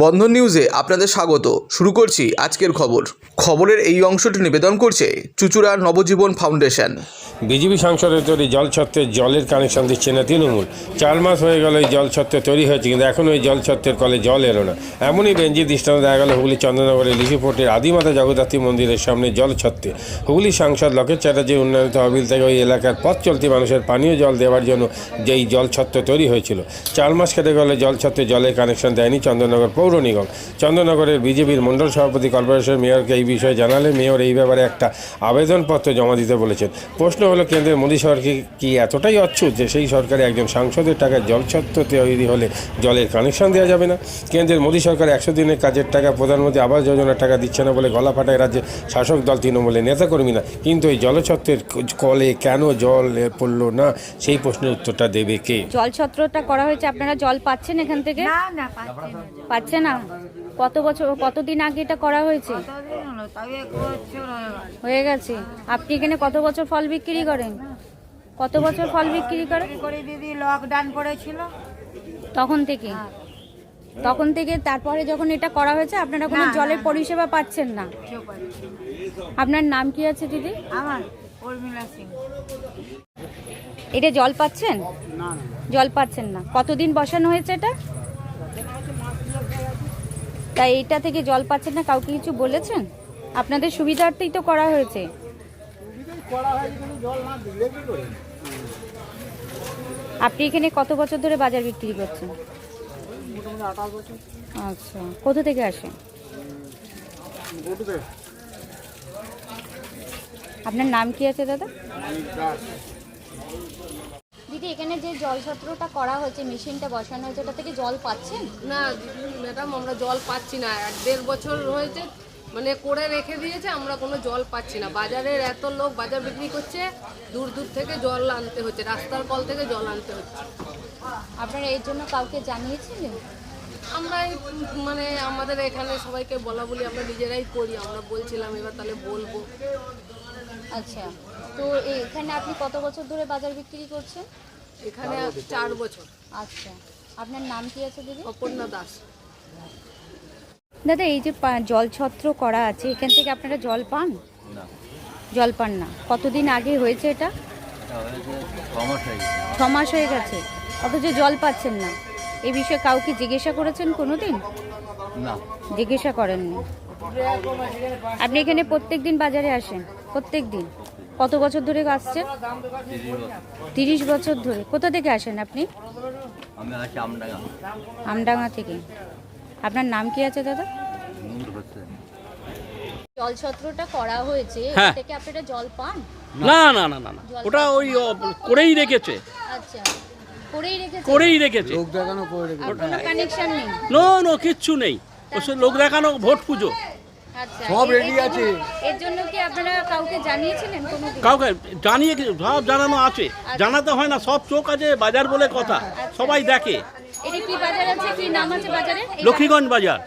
বন্ধন নিউজে আপনাদের স্বাগত। শুরু করছি আজকের খবর। খবরের এই অংশটি নিবেদন করছে চুচুড়া নবজীবন ফাউন্ডেশন। বিজেপি সংসদের তৈরি জল ছত্রের জলের কানেকশন দিচ্ছে না তৃণমূল। চার মাস হয়ে গেল এই জল ছত্র তৈরি হয়েছে, কিন্তু এখনও এই জল ছত্রের কলে জল এলো না। এমনই বেঞ্জি দৃষ্টান্ত দেখা গেল হুগলি চন্দ্রনগরের লিচিপোর্টের আদিমাতা জগদ্ধাত্রী মন্দিরের সামনে জল ছত্রে। হুগলি সাংসদ লকেট চ্যাটার্জি উন্নয়ন তহবিল থেকে ওই এলাকার পথ চলতি মানুষের পানীয় জল দেওয়ার জন্য যেই জল ছত্র তৈরি হয়েছিল। চার মাস কেটে গেলে জল ছত্রে জলের কানেকশন দেয়নি চন্দ্রনগর পৌর নিগম। চন্দ্রনগরের বিজেপির মণ্ডল সভাপতি কর্পোরেশন মেয়রকে এই বিষয়ে জানালে মেয়র এই ব্যাপারে একটা আবেদনপত্র জমা দিতে বলেছেন। প্রশ্ন হলো কেন্দ্রের মোদী সরকার কি এতটাই অচ্ছুত যে সেই সরকারে একজন সাংসদের টাকায় জল ছত্র তৈরি হলে জলের কানেকশন দেওয়া যাবে না? কেন্দ্রের মোদী সরকার একশো দিনের কাজের টাকা প্রধানমন্ত্রী আবাস যোজনার টাকা দিচ্ছে না বলে গলা ফাটায় রাজ্যে শাসক দল তৃণমূলের নেতাকর্মীরা। কিন্তু এই জলছত্রের কলে কেন জল পড়ল না? সেই প্রশ্নের উত্তরটা দেবে কে? জল ছত্রটা করা হয়েছে আপনারা জল পাচ্ছেন এখান থেকে? না না পাচ্ছি না পাচ্ছে না? কত বছর কতদিন আগে এটা করা হয়েছে? কতদিন হলো তাই এক বছর হয়ে গেছে। আপনি এখানে কত বছর ফল বিক্রি করেন? কত বছর ফল বিক্রি করেন? দিদি লকডাউন পড়েছিল তখন থেকে। তখন থেকে তারপরে যখন এটা করা হয়েছে আপনারা কোনো জলের পরিষেবা পাচ্ছেন না? আপনার নাম কি আছে দিদি? আমার উর্মিলা সিং। এটা জল পাচ্ছেন? জল পাচ্ছেন না। কতদিন বসানো হয়েছে এটা? তাই এইটা থেকে জল পাচ্ছেন না, কাউকে কিছু বলেছেন? আপনাদের সুবিধার্থেই তো করা হয়েছে। আপনি এখানে কত বছর ধরে বাজার বিক্রি করছেন? আচ্ছা কোথা থেকে আসেন? আপনার নাম কি আছে দাদা? দিদি এখানে যে জল ছত্রটা করা হয়েছে মেশিনটা বসানো হয়েছে ওটা থেকে জল পাচ্ছেন? না ম্যাডাম আমরা জল পাচ্ছি না। এক দেড় বছর হয়েছে মানে করে রেখে দিয়েছে আমরা কোনো জল পাচ্ছি না। বাজারের এত লোক বাজার বিক্রি করছে দূর দূর থেকে জল আনতে হচ্ছে রাস্তার কল থেকে জল আনতে হচ্ছে। আপনারা এর জন্য কাউকে জানিয়েছিলেন? আমরা মানে আমাদের এখানে সবাইকে বলা বলি আমরা নিজেরাই করি আমরা বলছিলাম এবার তাহলে বলব। আচ্ছা তো এখানে আপনি কত বছর ধরে বাজার বিক্রি করছেন? এখানে চার বছর। আচ্ছা। আপনার নাম কি আছে দিদি? অপর্ণা দাস। দাদা এই যে পা- জল ছত্র করা আছে এখান থেকে আপনারা জল পান? জল পান না। কতদিন আগে হয়েছে এটা? ছ মাস হয়ে গেছে। অথচ জল পাচ্ছেন না। এই বিষয়ে কাউকে জিজ্ঞাসা করেছেন কোনোদিন? না। জিজ্ঞাসা করেননি। আপনি এখানে প্রত্যেক দিন বাজারে আসেন? প্রত্যেক দিন কত বছর ধরে আসছেন? তিরিশ বছর ধরে। কোথা থেকে আসেন আপনি? আমি আমডাঙ্গা। থেকে। আপনার নাম কি আছে দাদা? নূর জল ছত্রটা করা হয়েছে হ্যাঁ। থেকে আপনারা জল পান? না না না না না। ওটা ওই করেই রেখেছে। আচ্ছা। করেই রেখেছে? করেই রেখেছে। কোনো কানেকশন নেই? নো নো কিচ্ছু নেই। ওসব লোক দেখানো ভোট পুজো। সব এর- ready এর আছে। এর জন্য কি আপনারা কাউকে জানিয়েছিলেন কাউকে জানিয়ে সব জানানো আছে। জানাতে হয় না সব চোখ আছে বাজার বলে কথা। সবাই দেখে। এটা কি বাজার আছে? কি নাম আছে বাজারে? লক্ষ্মীগঞ্জ বাজার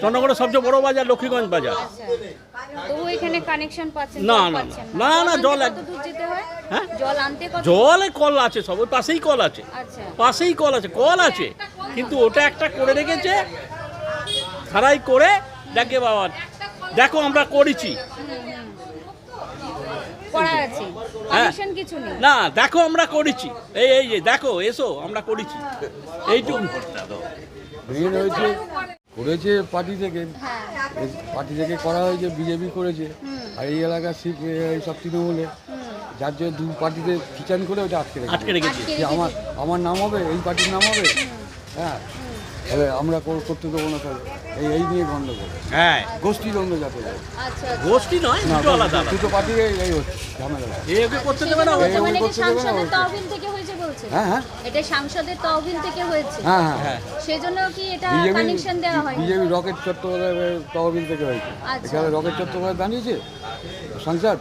চন্দ্রগড়ের সবচেয়ে বড় বাজার লক্ষ্মীগঞ্জ বাজার। আচ্ছা। না, না, না, না, জল হয়? হ্যাঁ? জল কল আছে সব পাশেই কল আছে। আচ্ছা। পাশেই কল আছে কল আছে। কিন্তু ওটা একটা করে রেখেছে খারাই করে দেখে বাবা দেখো আমরা করেছি। হ্যাঁ। না দেখো আমরা করেছি। এই এই যে দেখো এসো আমরা করেছি। এইটুকু। হয়েছে করেছে পার্টি থেকে। এই পার্টি থেকে করা হয়েছে বিজেপি করেছে। আর এই এলাকার শিখ এই সব তৃণমূলে। যার জন্য দু পার্টিতে কিচান করে ওটা আটকে রেখেছে। আটকে রেখেছি। আমার আমার নাম হবে এই পার্টির নাম হবে? হ্যাঁ। তাহলে আমরা করতে দেবো না তাহলে। এই এই নিয়ে গন্ডগোল। হ্যাঁ। গোষ্ঠী দ্বন্দ্ব যাতে যায়। আচ্ছা গোষ্ঠী নয় দুটো আলাদা আলাদা। দুটো পার্টি এই হচ্ছে ঝামেলা। এ ওকে করতে দেবে না? ও- এই- মানে করতে দেবে না, তহবিল থেকে হয়েছে বলছে? হ্যাঁ হ্যাঁ। এটা সাংসদের তহবিল থেকে হয়েছে? হ্যাঁ হ্যাঁ। হ্যাঁ। সেজন্য কি এটা কানেকশন দেওয়া হয় বিজেপি রকেট চট্টোপাধ্যায় তহবিল থেকে হয়েছে। আচ্ছা। এখানে রকেট চট্টোপাধ্যায় দাঁড়িয়েছে? সাংসদ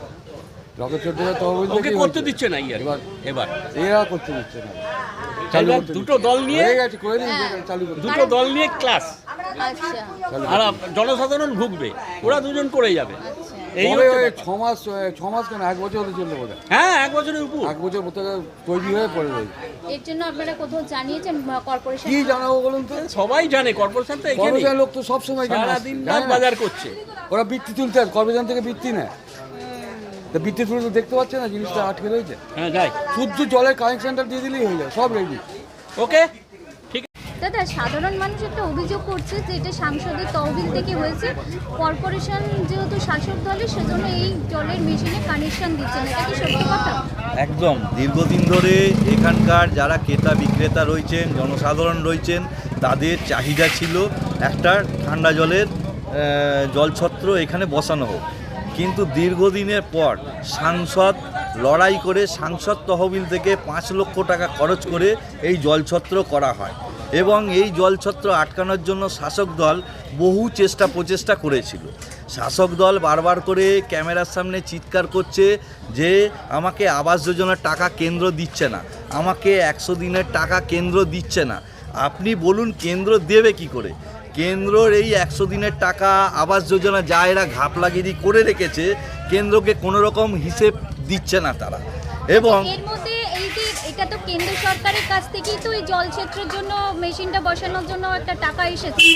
রকেট চট্টোপাধ্যায় তহবিল ওকে থেকে করতে দিচ্ছে না ইয়ার। এবার এবার। এরা করতে দিচ্ছে না। চালু এবার করতে দুটো দিচ্ছে। দল নিয়ে হয়ে গেছে করে দিন হ্যাঁ। চালু করতে দুটো দল নিয়ে ক্লাস আচ্ছা আর জনসাধারণ ভুগবে। ওরা দুজন করে যাবে। আচ্ছা এই কবে হচ্ছে ছ মাস ছ মাস কেন? এক বছর হতে চলল বোধ হ্যাঁ এক বছরের উপর। এক বছর থেকে তৈরি হয়ে পড়ে রয়েছে। এর জন্য আপনারা কোথাও জানিয়েছেন কর্পোরেশন কি জানাব বলুন তো? সবাই জানে কর্পোরেশন তো এখানে লোক তো সারাদিন রাত বাজার করছে। ওরা বৃত্তি তুলতে আসে কর্মচারী থেকে বৃত্তি নেয়। তা বৃত্তি তুলে তো দেখতে পাচ্ছে না জিনিসটা আটকে রয়েছে। হ্যাঁ যাই। শুদ্ধ জলের কানেকশনটা দিয়ে দিলেই হয়ে যায় সব রেডি ওকে দাদা, সাধারণ মানুষ একটা অভিযোগ করছে যে এটা সাংসদের তহবিল থেকে হয়েছে। কর্পোরেশন যেহেতু শাসক দলের, সেজন্য এই জলের মেশিনে কানেকশন দিচ্ছে। না এটা কি সত্যি কথা? একদম। দীর্ঘদিন ধরে এখানকার যারা ক্রেতা বিক্রেতা রয়েছেন, জনসাধারণ রয়েছেন, তাদের চাহিদা ছিল একটা ঠান্ডা জলের জলছত্র এখানে বসানো হোক। কিন্তু দীর্ঘদিনের পর সাংসদ লড়াই করে, সাংসদ তহবিল থেকে পাঁচ লক্ষ টাকা খরচ করে এই জলছত্র করা হয়। এবং এই জলছত্র আটকানোর জন্য শাসক দল বহু চেষ্টা প্রচেষ্টা করেছিল। শাসক দল বারবার করে ক্যামেরার সামনে চিৎকার করছে যে আমাকে আবাস যোজনার টাকা কেন্দ্র দিচ্ছে না, আমাকে একশো দিনের টাকা কেন্দ্র দিচ্ছে না। আপনি বলুন কেন্দ্র দেবে কি করে? কেন্দ্রর এই একশো দিনের টাকা আবাস যোজনা যা এরা ঘাপলাগিরি করে রেখেছে, কেন্দ্রকে কোনো রকম হিসেব দিচ্ছে না তারা। এবং এটা তো কেন্দ্র সরকারের কাছ থেকেই তো এই জলক্ষেত্রের জন্য মেশিনটা বসানোর জন্য একটা টাকা এসেছে।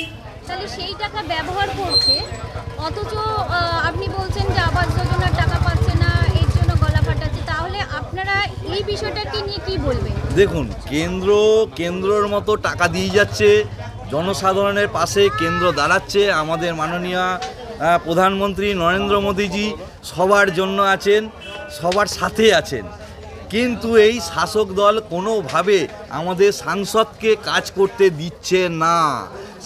তাহলে সেই টাকা ব্যবহার করছে, অথচ আপনি বলছেন যে আবাস যোজনার টাকা পাচ্ছে না, এর জন্য গলা ফাটাচ্ছে। তাহলে আপনারা এই বিষয়টাকে নিয়ে কি বলবেন? দেখুন, কেন্দ্র, কেন্দ্রর মতো টাকা দিয়ে যাচ্ছে, জনসাধারণের পাশে কেন্দ্র দাঁড়াচ্ছে। আমাদের মাননীয় প্রধানমন্ত্রী নরেন্দ্র মোদীজি সবার জন্য আছেন, সবার সাথে আছেন। কিন্তু এই শাসক দল কোনোভাবে আমাদের সাংসদকে কাজ করতে দিচ্ছে না।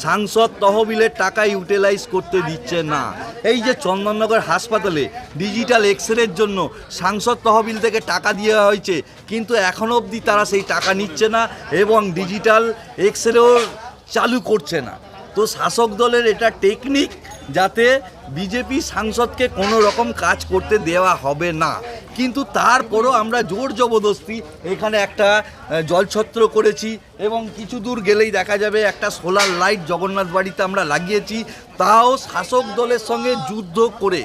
সাংসদ তহবিলের টাকা ইউটিলাইজ করতে দিচ্ছে না। এই যে চন্দননগর হাসপাতালে ডিজিটাল এক্স রের জন্য সাংসদ তহবিল থেকে টাকা দেওয়া হয়েছে, কিন্তু এখনও অবধি তারা সেই টাকা নিচ্ছে না এবং ডিজিটাল এক্স রেও চালু করছে না। তো শাসক দলের এটা টেকনিক যাতে বিজেপি সাংসদকে কোনো রকম কাজ করতে দেওয়া হবে না। কিন্তু তারপরও আমরা জোর জবরদস্তি এখানে একটা জলছত্র করেছি এবং কিছু দূর গেলেই দেখা যাবে একটা সোলার লাইট জগন্নাথ বাড়িতে আমরা লাগিয়েছি। তাও শাসক দলের সঙ্গে যুদ্ধ করে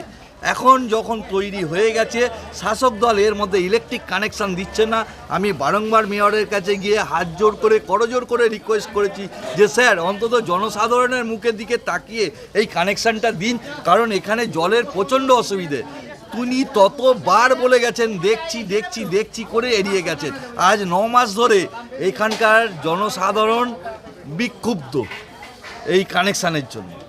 এখন যখন তৈরি হয়ে গেছে, শাসক দল এর মধ্যে ইলেকট্রিক কানেকশান দিচ্ছে না। আমি বারংবার মেয়রের কাছে গিয়ে হাত জোর করে করজোর করে রিকোয়েস্ট করেছি যে, স্যার, অন্তত জনসাধারণের মুখের দিকে তাকিয়ে এই কানেকশানটা দিন, কারণ এখানে জলের প্রচণ্ড অসুবিধে। তিনি ততবার বলে গেছেন, দেখছি দেখছি দেখছি করে এড়িয়ে গেছেন। আজ ন মাস ধরে এখানকার জনসাধারণ বিক্ষুব্ধ এই কানেকশানের জন্য।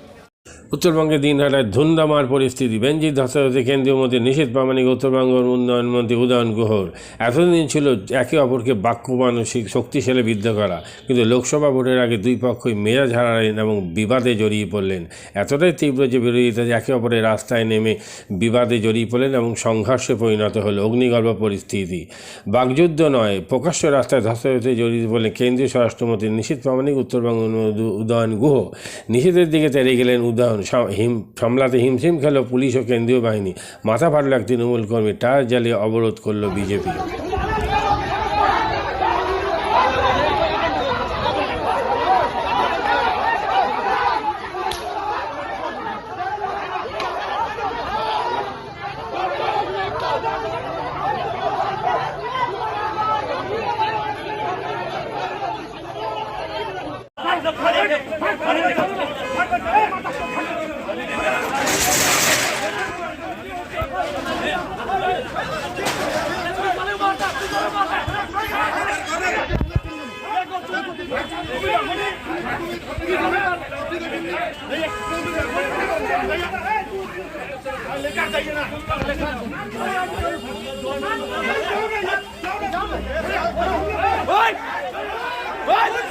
উত্তরবঙ্গে দিন দিনহাটায় ধুন্দামার পরিস্থিতি। বেঞ্জির ধসাধসে কেন্দ্রীয় মন্ত্রী নিষেধ প্রামাণিক উত্তরবঙ্গের উন্নয়ন মন্ত্রী উদয়ন গুহর। এতদিন ছিল একে অপরকে বাক্য মানসিক শক্তিশালী বিদ্ধ করা। কিন্তু লোকসভা ভোটের আগে দুই পক্ষই মেজাজ হারালেন এবং বিবাদে জড়িয়ে পড়লেন। এতটাই তীব্র যে বিরোধিতা একে অপরের রাস্তায় নেমে বিবাদে জড়িয়ে পড়লেন এবং সংঘর্ষে পরিণত হলো অগ্নিগর্ভ পরিস্থিতি। বাকযুদ্ধ নয়, প্রকাশ্য রাস্তায় ধস্তাধস্তে জড়িয়ে পড়লেন কেন্দ্রীয় স্বরাষ্ট্রমন্ত্রী নিশীথ প্রামাণিক উত্তরবঙ্গ উদয়ন গুহ। নিষেধের দিকে তেড়ে গেলেন উদয়ন হিম সামলাতে হিমশিম খেল পুলিশ ও কেন্দ্রীয় বাহিনী মাথা ফাটল এক তৃণমূল কর্মী টায়ার জ্বালিয়ে অবরোধ করল বিজেপি ওই ওই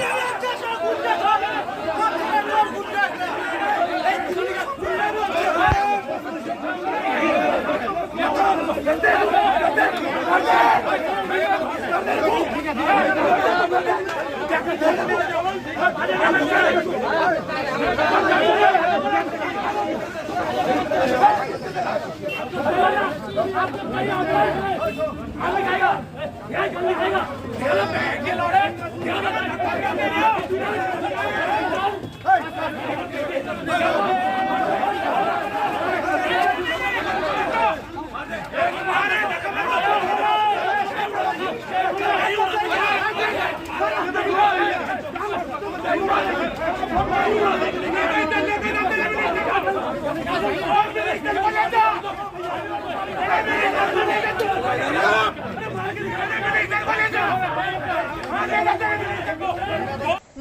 ਕੱਲ ਖਾਏਗਾ ਇਹ ਕੱਲ ਖਾਏਗਾ ਤੇਰਾ ਭੈਣ ਕੇ ਲੋੜੇ ਤੇਰਾ ਨੱਕਾ ਕਰ ਮੇਰੇ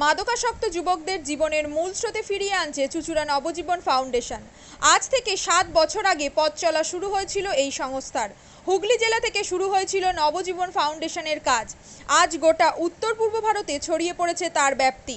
মাদকাসক্ত যুবকদের জীবনের মূল স্রোতে ফিরিয়ে আনছে চুচুড়া নবজীবন ফাউন্ডেশন। আজ থেকে সাত বছর আগে পথ চলা শুরু হয়েছিল এই সংস্থার। হুগলি জেলা থেকে শুরু হয়েছিল নবজীবন ফাউন্ডেশনের কাজ। আজ গোটা উত্তর পূর্ব ভারতে ছড়িয়ে পড়েছে তার ব্যাপ্তি।